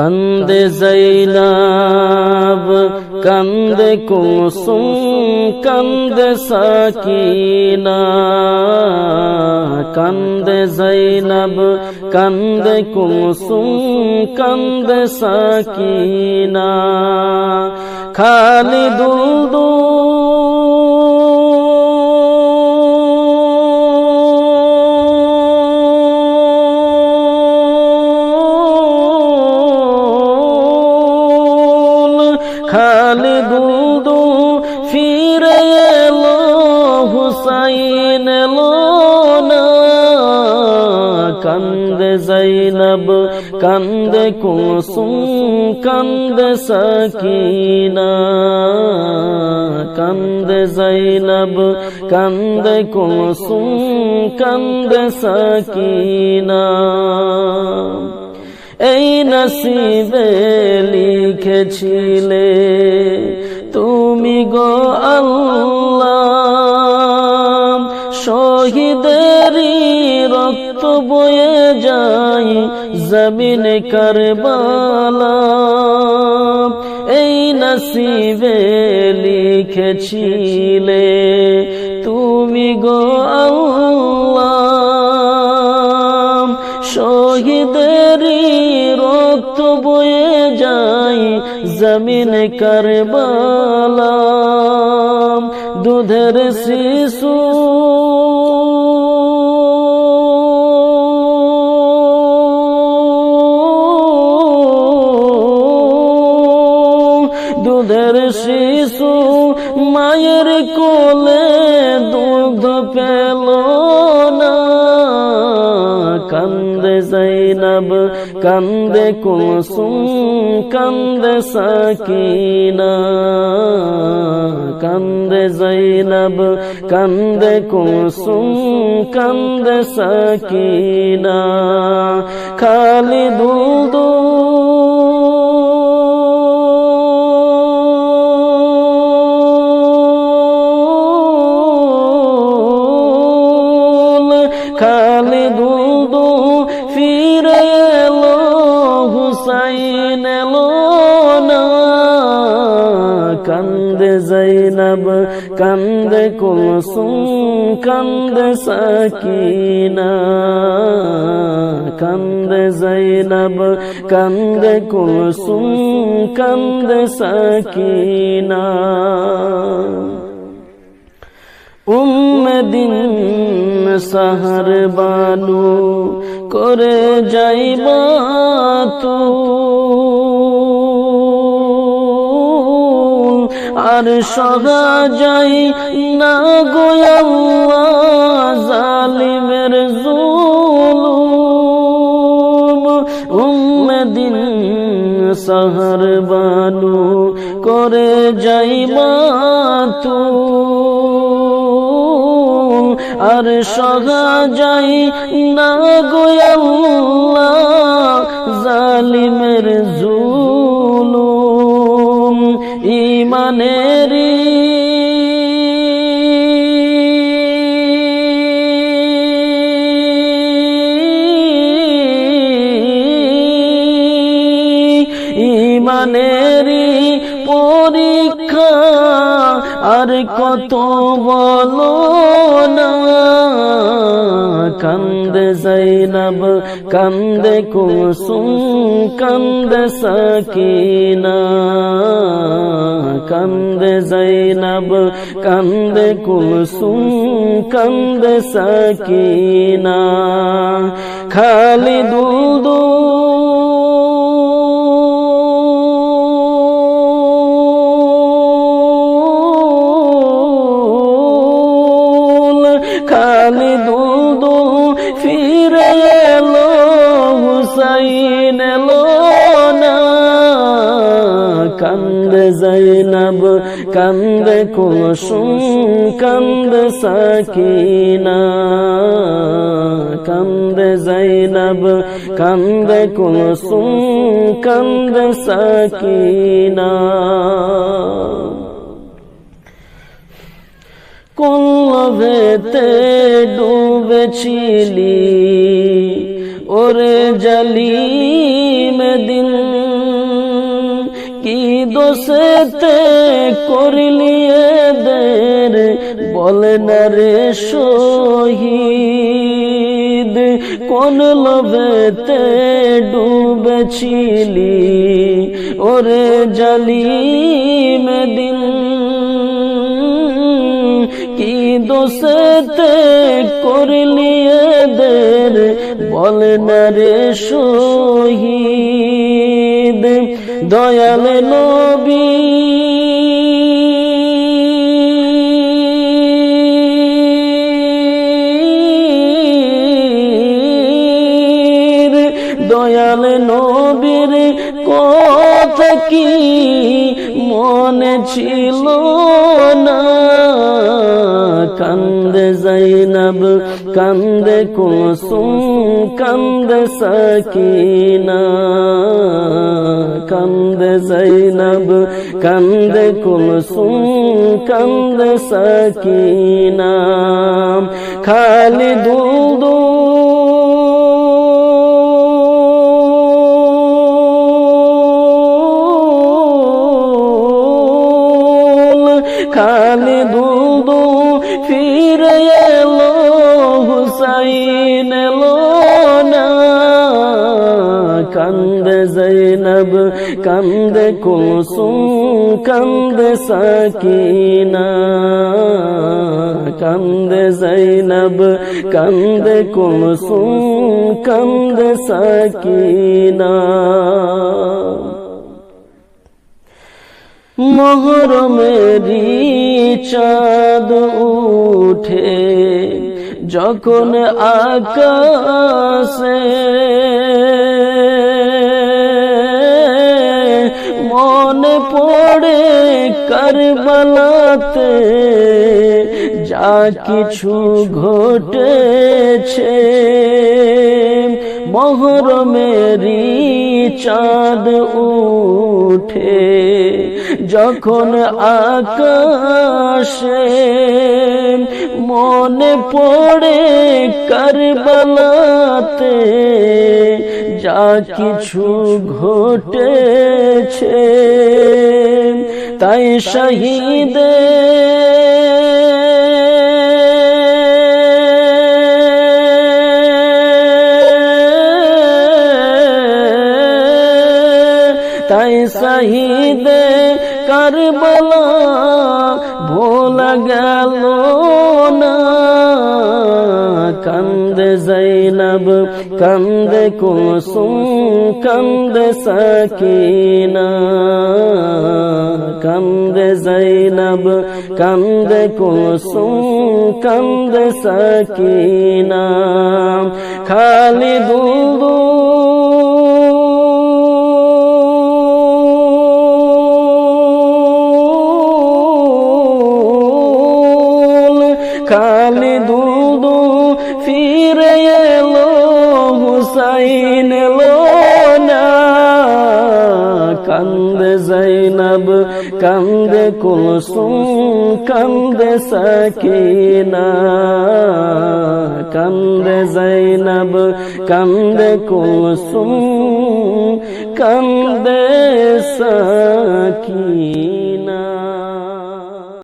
কান্দে জৈনাব কান্দে কুসুম কান্দে সাকিনা কান্দে জৈনব কান্দে কুসুম কান্দে সাকিনা খালি দুদু খালি দুদু ফিরে এলো, হুসাইন এলো না। কান্দে জৈনব, কান্দে কুসুম, কান্দে সকিনা। কান্দে জৈনব, কান্দে কুসুম, কান্দে সকিনা। এই নসিবে লিখেছিলে তুমি গো আল্লাহ। শহীদেরই রক্ত বয়ে যায় জমিন করবালা। এই নসিবে লিখেছিলে তুমি গো আল্লাহ। শহীদেরই রক্ত বয়ে যায় জমিন করবালা দুধের শিশু কান্দে জৈনব কান্দে কুসুম কান্দে সাকিনা কান্দে জৈনব কান্দে কুসুম কান্দে সাকিনা খালি দুল খালি হুসাইন এলো না কান্দে জৈনব কান্দে কুলসুম কান্দে সকিনা কান্দে জৈনব কান্দে কুলসুম কান্দে সকিনা উম্মদিন সাহার বানু করে যাইবা তু। আর সদা যাই না গোয়াল্লা জালিমের জুলুম। উম্মদিন সাহার বানু করে যাইবা তু। আর যাই না গোয়াল্লা জালিমের জুলুম ইমানেরি ইমানেরি পরীক্ষা আর কত না কান্দে জৈনব কান্দে কুসুম কান্দে সকিনা কান্দে জৈনব কান্দে কুসুম কান্দে সকিনা ফিরে এলো হুসাইন এলো না কান্দে জৈনব, কান্দে কুসুম, কান্দে সকিনা। কান্দে জৈনব, কান্দে কুসুম, কান্দে সকিনা। কুলভেতে ডুবেছিলি? ওরে জালিম দিন কি দোষেতে করলি এদের? বলে না রে শহীদ, কোন লোভেতে ডুবেছিলি? ওরে জালিম দিন দোষেতে করলি এদের বলে না রে শহীদ, দয়াল নবী। দয়াল নবীর কথা কি মনে ছিল না? কান্দে জৈনব কান্দে কুসুম কান্দে সকিনা কান্দে জৈনব কান্দে কুসুম কান্দে সকিনা। খালি দুদু ফিরে এলো হুসাইন এলো না। কান্দে জৈনব, কান্দে কুসুম কান্দে সকিনা। কান্দে জৈনব, কান্দে কুসুম কান্দে সকিনা। মহরমেরি চাঁদ উঠে যখন আকাশে মনে পড়ে করবলাতে যা কিছু ঘটেছে মহরমেরি চাঁদ উঠে। যখন আকাশে মনে পড়ে করবলাতে যা কিছু ঘটেছে তাই শহীদে তাই শহীদ করবলা ভোলা গেল না। কান্দে জৈনব, কান্দে কুসুম, কান্দে সকিনা। কান্দে জৈনব, কান্দে কুসুম, কান্দে সকিনা। খালি দুদু খালি দুদু ফিরে এলো, হুসাইন এলো না। কান্দে জৈনব, কান্দে কুলসুম, কান্দে সকিনা। কান্দে জৈনব, কান্দে কুলসুম, কান্দে সকিনা।